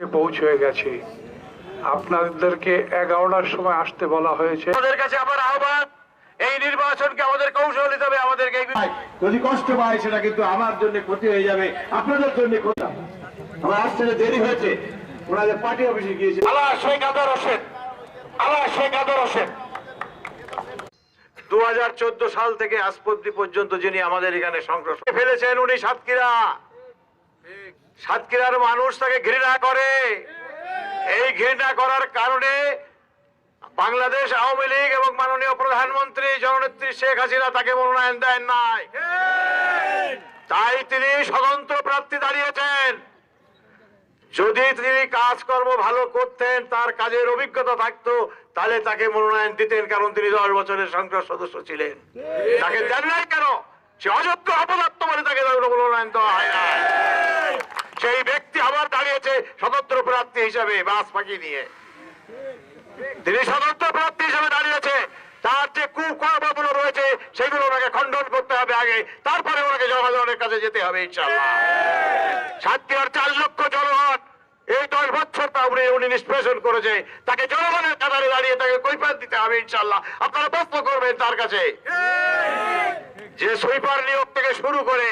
পৌঁছে গেছে। আপনাদেরকে এগারোটার সময় আসতে বলা হয়েছে। আমাদের কাছে আবার আহ্বান এই নির্বাচনকে আমাদের কৌশল হবে আমাদেরকে যদি কষ্ট পায় সেটা কিন্তু আমার জন্য ক্ষতি হয়ে যাবে আপনাদের জন্য ক্ষতি আমার আসতে দেরি হয়েছে ওনাদের পার্টি অফিসে গিয়েছে। আলা শেখ আদর হোসেন আলা শেখ আদর হোসেন দু সাল থেকে আজ পর্যন্ত পর্যন্ত যিনি আমাদের এখানে সংগ্রহ ফেলেছেন উনি সাতক্ষীরা। সাতক্ষীরার মানুষ তাকে ঘৃণা করে। এই ঘৃণা করার কারণে বাংলাদেশ আওয়ামী লীগ এবং মাননীয় প্রধানমন্ত্রী জননেত্রী শেখ হাসিনা তাকে মনোনয়ন দেন নাই। তাই তিনি স্বতন্ত্র প্রার্থী দাঁড়িয়েছেন। যদি তিনি কাজকর্ম ভালো করতেন, তার কাজের অভিজ্ঞতা থাকতো, তাহলে তাকে মনোনয়ন দিতেন, কারণ তিনি দশ বছরের সংসদ সদস্য ছিলেন। তাকে দেন নাই কেন? সে অযোগ্য অপদার্থ বলে তাকে মনোনয়ন দেওয়া হয় না সেই ব্যক্তি আবার দাঁড়িয়েছে স্বতন্ত্র প্রার্থী হিসাবে বাস পাখি নিয়ে। তিনি স্বতন্ত্র প্রার্থী হিসেবে দাঁড়িয়েছে। তার যে কুকর্মগুলো রয়েছে, সেগুলো ওনাকে খণ্ডন করতে হবে আগে। তারপরে ওনাকে জনগণের কাছে যেতে হবে ইনশাল্লাহ সাতক্ষীরার চার লক্ষ জনগণ এই দশ বছর তা উনি উনি নিষ্পেষণ করেছে। তাকে জনগণের কাতারে দাঁড়িয়ে তাকে কৈফাত দিতে হবে ইনশাল্লাহ আপনারা প্রশ্ন করবেন তার কাছে। যে সুইপার নিয়োগ থেকে শুরু করে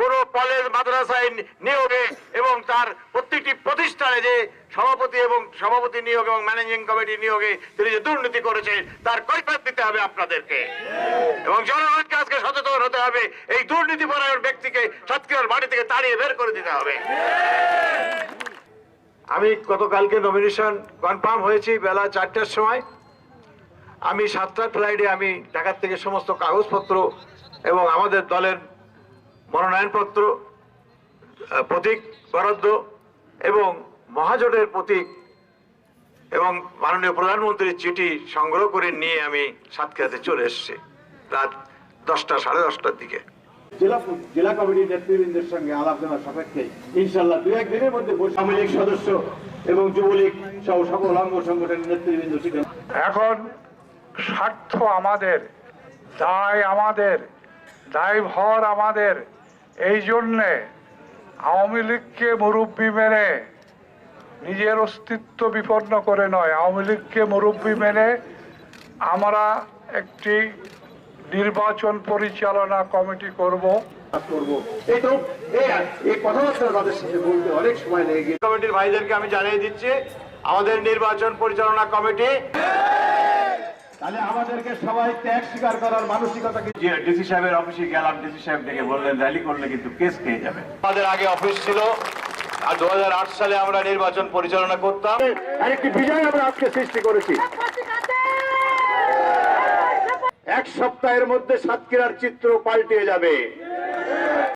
কোন কলেজ, মাদ্রাসায় নিয়োগে এবং তার প্রত্যেকটি প্রতিষ্ঠানে যে সভাপতি এবং সভাপতি নিয়োগ এবং ম্যানেজিং কমিটি নিয়োগে তিনি যে দুর্নীতি করেছেন তার কৈফাত দিতে হবে আপনাদেরকে। এবং জনগণকে আজকে সচেতন হতে হবে, এই দুর্নীতি পরায়ণ ব্যক্তিকে সাতক্ষীরার বাড়ি থেকে তাড়িয়ে বের করে দিতে হবে। আমি গতকালকে নমিনেশন কনফার্ম হয়েছি বেলা চারটার সময়। আমি সাতটার ফ্লাইটে আমি ঢাকার থেকে সমস্ত কাগজপত্র এবং আমাদের দলের মনোনয়নপত্র প্রতীক বরাদ্দ এবং মহাজোটের প্রতীক এবং মাননীয় প্রধানমন্ত্রীর চিঠি সংগ্রহ করে নিয়ে আমি সাতক্ষীরাতে চলে এসেছি রাত দশটা সাড়ে দশটার দিকে। জেলা জেলা কমিটির নেতৃবৃন্দের সঙ্গে আলোচনা সাপেক্ষে ইনশাল্লাহ দু একদিনের মধ্যে আওয়ামী লীগ সদস্য এবং যুবলীগ সহ সকল অঙ্গ সংগঠনের নেতৃবৃন্দ এখন স্বার্থ আমাদের দায় আমাদের। দায়ভর আমাদের এই জন্যে আওয়ামী লীগকে মুরব্বী মেনে নিজের অস্তিত্ব বিপন্ন করে নয় আওয়ামী লীগকে মুরব্বী মেনে আমরা একটি নির্বাচন পরিচালনা কমিটি করব করব এই তো এই- এই কথাবার্তা তাদের সাথে বলতে অনেক সময় লেগে গিয়েছে। কমিটির ভাইদেরকে আমি জানিয়ে দিচ্ছি আমাদের নির্বাচন পরিচালনা কমিটি তাহলে আমাদেরকে সবাই ত্যাগ স্বীকার করার মানসিকতা কি? ডিসি সাহেবের অফিসে গেলাম ডিসি সাহেব ডেকে বললেন র্যালি করলে কিন্তু কেস খেয়ে যাবে। আমাদের আগে অফিস ছিল আর দুহাজার আট সালে আমরা নির্বাচন পরিচালনা করতাম। আরেকটি বিজয় আমরা আজকে সৃষ্টি করেছি। এক সপ্তাহের মধ্যে সাতক্ষীরার চিত্র পাল্টে যাবে।